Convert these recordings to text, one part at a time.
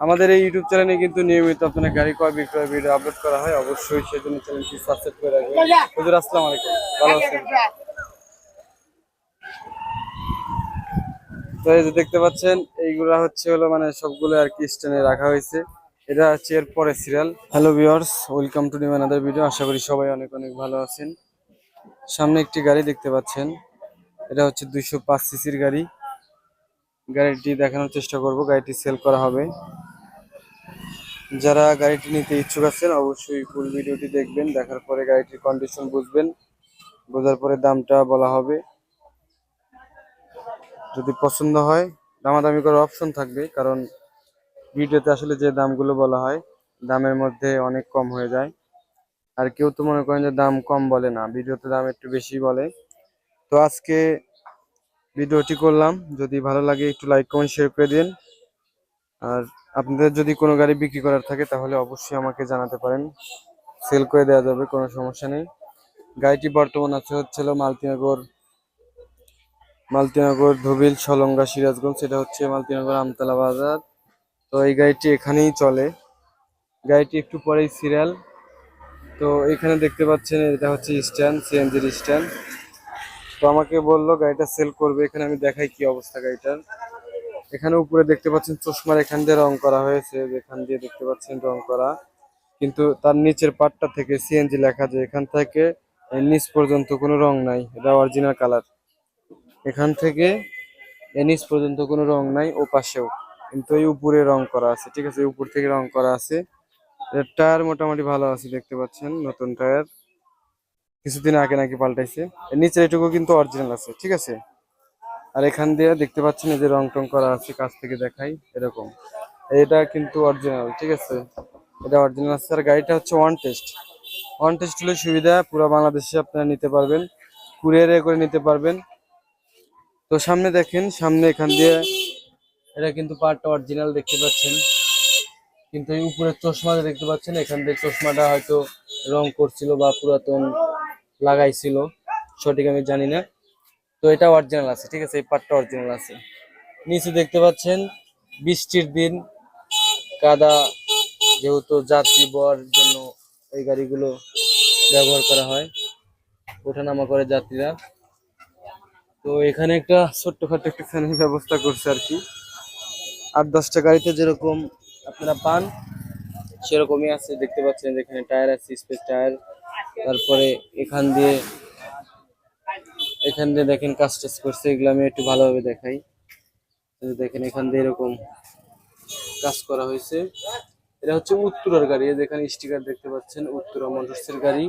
আমাদের এই ইউটিউব চ্যানেলে কিন্তু নিয়মিত আপনার গাড়ি ক্রয়, বিক্রয়, ভিডিও আপলোড করা হয়। অবশ্যই সেজন্য চ্যানেলটি সাবস্ক্রাইব করে রাখবেন। হুজুর, আসসালামু আলাইকুম। ভালো আছেন? তো এই যে দেখতে পাচ্ছেন, এইগুলা হচ্ছে হলো মানে সবগুলো আর কি স্ট্যান্ডে রাখা হয়েছে। এটা হচ্ছে এর পরে serial hello viewers welcome to new another video আশা করি সবাই অনেক অনেক ভালো আছেন। সামনে একটি গাড়ি দেখতে পাচ্ছেন। এটা হচ্ছে দুইশো পাঁচ সিসির গাড়ি। গাড়িটি দেখানোর চেষ্টা করব, গাড়িটি সেল করা হবে। যারা গাড়িটি নিতে ইচ্ছুক আছেন, অবশ্যই ফুল ভিডিওটি দেখবেন, দেখার পরে গাড়িটির কন্ডিশন বুঝবেন, বোঝার পরে দামটা বলা হবে। যদি পছন্দ হয়, দামাদামি করার অপশন থাকবে, কারণ ভিডিওতে আসলে যে দামগুলো বলা হয়, দামের মধ্যে অনেক কম হয়ে যায়। আর কেউ তো মনে করেন যে দাম কম বলে না, ভিডিওতে দাম একটু বেশি বলে। তো আজকে ভিডিওটি করলাম। যদি ভালো লাগে, একটু লাইক কমেন্ট শেয়ার করে দিন। আর আপনাদের যদি কোনো গাড়ি বিক্রি করার থাকে, তাহলে অবশ্যই আমাকে জানাতে পারেন। সেল করে দেওয়া যাবে, কোনো সমস্যা নেই। গাড়িটি বর্তমান আছে হচ্ছিল মালতীনগর মালতীনগর, ধুবিল, সলঙ্গা, সিরাজগঞ্জ, সেটা হচ্ছে মালতীনগর আমতলা বাজার। তো এই গাড়িটি এখানেই চলে। গাড়িটি একটু পরেই সিরিয়াল তো এখানে দেখতে পাচ্ছেন, এটা হচ্ছে স্ট্যান্ড সিএনজির স্ট্যান্ড তো আমাকে বলল, গাড়িটা সেল করবে, এখানে আমি দেখাই কি অবস্থা গাড়িটার। এখানে উপরে দেখতে পাচ্ছেন চশমার এখান দিয়ে রং করা হয়েছে এখান দিয়ে দেখতে পাচ্ছেন রং করা। কিন্তু তার নিচের পাটটা থেকে সিএনজি লেখা যায় এখান থেকে নিচ পর্যন্ত কোনো রং নাই, এটা অরিজিনাল কালার এখান থেকে নিচ পর্যন্ত কোনো রং নাই, ও পাশেও। কিন্তু এই উপরে রং করা আছে, ঠিক আছে? উপর থেকে রং করা আছে। এর টায়ার মোটামুটি ভালো আছে, দেখতে পাচ্ছেন, নতুন টায়ার। কিছুদিন আগে নাকি পাল্টাইছে। নিচের এটুকু কিন্তু অরিজিনাল আছে, ঠিক আছে? আর এখান দিয়ে দেখতে পাচ্ছেন যে রং টং করা আছে, কাছ থেকে দেখাই, এরকম। এটা কিন্তু অরিজিনাল ঠিক আছে? এটা অরিজিনাল আছে আর গাড়িটা হচ্ছে ওয়ান টেস্ট ওয়ান টেস্ট হলে সুবিধা, পুরো বাংলাদেশে আপনারা নিতে পারবেন কুরিয়ারে করে নিতে পারবেন। তো সামনে দেখেন, সামনে এখান দিয়ে এটা কিন্তু পার্টটা অরিজিনাল দেখতে পাচ্ছেন। কিন্তু এই উপরের চশমাটা দেখতে পাচ্ছেন, এখান থেকে চশমাটা হয়তো রং করছিল বা পুরাতন লাগাইছিল, সঠিক আমি জানি না। তো এটা অরিজিনাল আছে, ঠিক আছে, এই পার্টটা অরিজিনাল আছে। নিচে দেখতে পাচ্ছেন, বৃষ্টির দিন, কাদা, যেহেতু যাত্রী বর জন্য এই গাড়িগুলো ব্যবহার করা হয়, ওঠানামা করে যাত্রীরা। তো এখানে একটা ছোট্টখাটো একটা ফ্যানের ব্যবস্থা করছে আর কি। আট, দশটা গাড়িতে যেরকম আপনারা পান, সেরকমই আছে, দেখতে পাচ্ছেন যেখানে টায়ার আছে, স্পেস টায়ার। তারপরে এখান দিয়ে এখান দিয়ে দেখেন কাজ টাজ করছে, এগুলো আমি একটু ভালোভাবে দেখাই। দেখেন এখান দিয়ে এরকম কাজ করা হয়েছে। এটা হচ্ছে উত্তরার গাড়ি যেখানে স্টিকার দেখতে পাচ্ছেন, উত্তরা মোটরসের গাড়ি।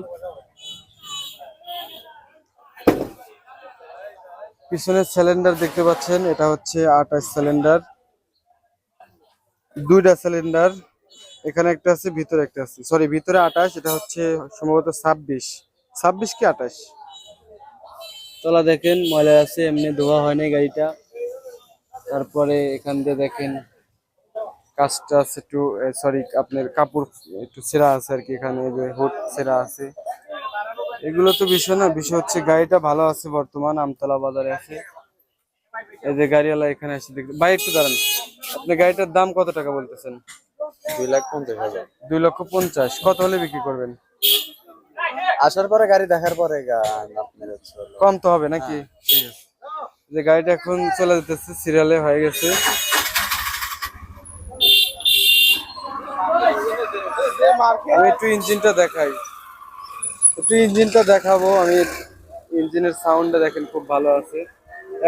পিছনের সিলিন্ডার দেখতে পাচ্ছেন, এটা হচ্ছে আঠাশ সিলিন্ডার দুইটা সিলিন্ডার এখানে একটা আছে, ভিতরে একটা আছে। সরি ভিতরে আঠাশ, এটা হচ্ছে সম্ভবত ছাব্বিশ। ছাব্বিশ কি আঠাশ? তলা দেখেন, ময়লা আছে, এমনি ধোয়া হয়নি গাড়িটা। তারপরে এখান দিয়ে দেখেন, কাজটা আছে একটু সরি আপনার কাপড় একটু ছেঁড়া আছে আর কি, এখানে যে হুট ছেঁড়া আছে। এগুলো তো বিষয় না, বিষয় হচ্ছে গাড়িটা ভালো আছে বর্তমান, আমতলা বাজারে আছে। এই যে গাড়িওয়ালা এখানে এসে দেখতে ভাই, একটু দাঁড়ান। আপনি গাড়িটার দাম কত টাকা বলতেছেন? দুই লাখ পঞ্চাশ হাজার। দুই লক্ষ পঞ্চাশ। কত হলে বিক্রি করবেন? আসার পরে গাড়ি দেখার পরে কম তো হবে নাকি? যে গাড়িটা এখন চলে যেতেছে সিরিয়ালে হয়ে গেছে। আমি একটু ইঞ্জিনটা দেখাই। একটু ইঞ্জিনটা দেখাবো। আমি ইঞ্জিনের সাউন্ডটা দেখেন খুব ভালো আছে।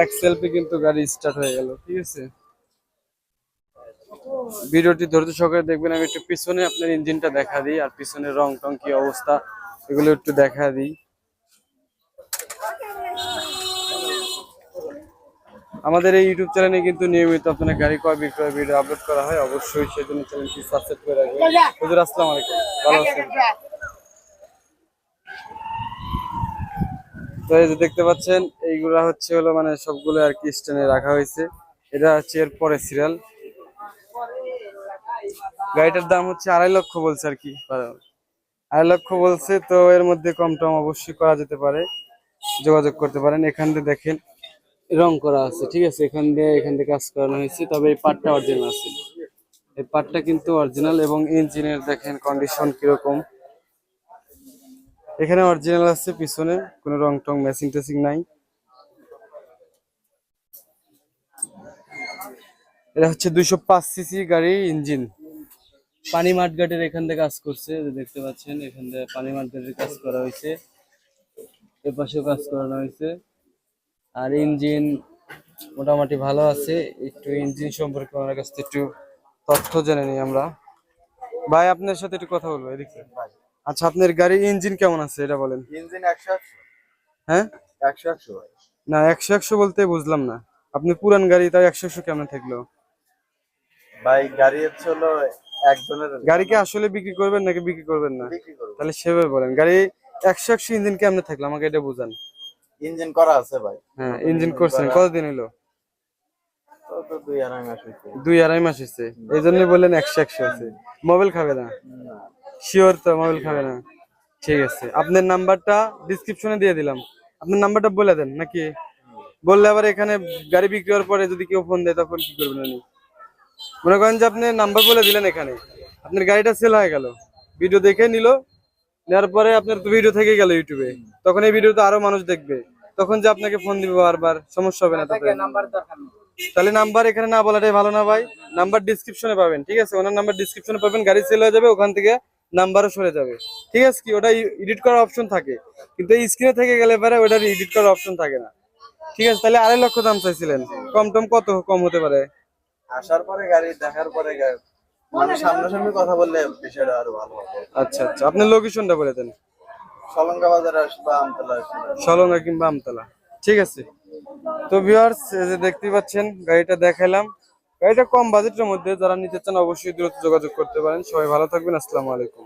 এক সেলফি কিন্তু গাড়ি স্টার্ট হয়ে গেল ঠিক আছে? ভিডিওটি ধৈর্য সহকারে দেখবেন, আমি একটু পিছনে আপনার ইঞ্জিনটা দেখা দিই, আর পিছনের রং টং কি অবস্থা, এগুলো একটু দেখা দিই। আমাদের এই ইউটিউব চ্যানেলে কিন্তু নিয়মিত আপনার গাড়ি ক্রয়, বিক্রয় ভিডিও আপলোড করা হয়, অবশ্যই সেজন্য চ্যানেলটি সাবস্ক্রাইব করে রাখবেন। হুজুর, আসসালামু আলাইকুম। ভালো আছেন? তো এই যে দেখতে পাচ্ছেন, এইগুলা হচ্ছে হলো মানে সবগুলো আর কি স্ট্যান্ডে রাখা হয়েছে। এটা হচ্ছে এর পরে সিরিয়াল গাড়িটার দাম হচ্ছে আড়াই লক্ষ বলছে আর কি। আড়াই লক্ষ বলছে, তো এর মধ্যে কম টম অবশ্যই করা যেতে পারে। যোগাযোগ করতে পারেন। এখান দিয়ে দেখেন, রং করা আছে, ঠিক আছে? এখান দিয়ে এখান দিয়ে কাজ করানো হয়েছে। তবে এই পাটটা অরিজিনাল আছে। এই পার্টটা কিন্তু অরিজিনাল এবং ইঞ্জিনের দেখেন কন্ডিশন কীরকম। এখানে অরিজিনাল আছে, পিছনে কোনো রং টং ম্যাচিং টেচিং নাই। এটা হচ্ছে দুইশো পাঁচ সিসি গাড়ি ইঞ্জিন। পানি মাঠঘাটের এখান থেকে কাজ করছে দেখতে পাচ্ছেন এখান থেকে পানি মাঠঘাটের কাজ করা হয়েছে। এ পাশেও কাজ করানো হয়েছে। আর ইঞ্জিন মোটামুটি ভালো আছে। একটু ইঞ্জিন সম্পর্কে আমার কাছ থেকে একটু তথ্য জেনে নিই আমরা। ভাই আপনার সাথে একটু কথা বলব এদিকে। আচ্ছা আপনার গাড়ির ইঞ্জিন কেমন আছে এটা বলেন। ইঞ্জিন একশো একশো। হ্যাঁ? একশো একশো ভাই। না একশো একশো বলতে বুঝলাম না। আপনি পুরান গাড়ি তাই একশো একশো কেমন থাকল? ভাই গাড়ি হচ্ছে গাড়ি কি আসলে বিক্রি করবেন নাকি বিক্রি করবেন না? তাহলে সেভাবে বলেন। গাড়ি একশো একশো ইঞ্জিন কেমনে থাকল? আমাকে এটা বুঝান। ইঞ্জিন করা আছে ভাই। হ্যাঁ ইঞ্জিন করছেন। কতদিন হলো দুই আড়াই মাস হচ্ছে এই জন্যই বললেন একশো একশো আছে। মোবাইল খাবে না? না। শিওর তো মোবাইল খাবে না। ঠিক আছে। আপনার নাম্বারটা ডিসক্রিপশনে দিয়ে দিলাম। আপনার নাম্বারটা বলে দেন নাকি? বললে আবার এখানে গাড়ি বিক্রি হওয়ার পরে যদি কেউ ফোন দেয় তখন কি করবেন উনি? মনে করেন যে আপনি নাম্বার বলে দিলেন এখানে। আপনার গাড়িটা সেল হয়ে গেল। ভিডিও দেখে নিল নেওয়ার পরে আপনার তো ভিডিও থেকে গেল ইউটিউবে তখন এই ভিডিওতে আরও মানুষ দেখবে। তখন যে আপনাকে ফোন দিবে বারবার সমস্যা হবে না তাতে। তাহলে নাম্বার এখানে না বলাটাই ভালো না ভাই। নাম্বার ডিসক্রিপশনে পাবেন ঠিক আছে? ওনার নাম্বার ডিসক্রিপশনে পাবেন গাড়ি সেল হয়ে যাবে ওখান থেকে নাম্বারও সরে যাবে। ঠিক আছে কি? ওটা এডিট করার অপশন থাকে। কিন্তু এই স্ক্রিনে থেকে গেলে পরে ওটার এডিট করার অপশন থাকে না। ঠিক আছে? তাহলে আড়াই লক্ষ দাম চাইছিলেন। কম টম কত কম হতে পারে? আসার পরে গাড়ি দেখার পরে মানে সামনাসামনি কথা বললে বিষয়টা আরও ভালো হবে। আচ্ছা আচ্ছা। আপনি লোকেশনটা বলে দেন। সলঙ্গা বাজারে বা আমতলা সলঙ্গা কিংবা আমতলা। ঠিক আছে। তো ভিউয়ার্স যে দেখতে পাচ্ছেন গাড়িটা দেখাইলাম। গাড়িটা কম বাজেটের মধ্যে যারা নিতে চান অবশ্যই দ্রুত যোগাযোগ করতে পারেন। সবাই ভালো থাকবেন। আসসালামু আলাইকুম।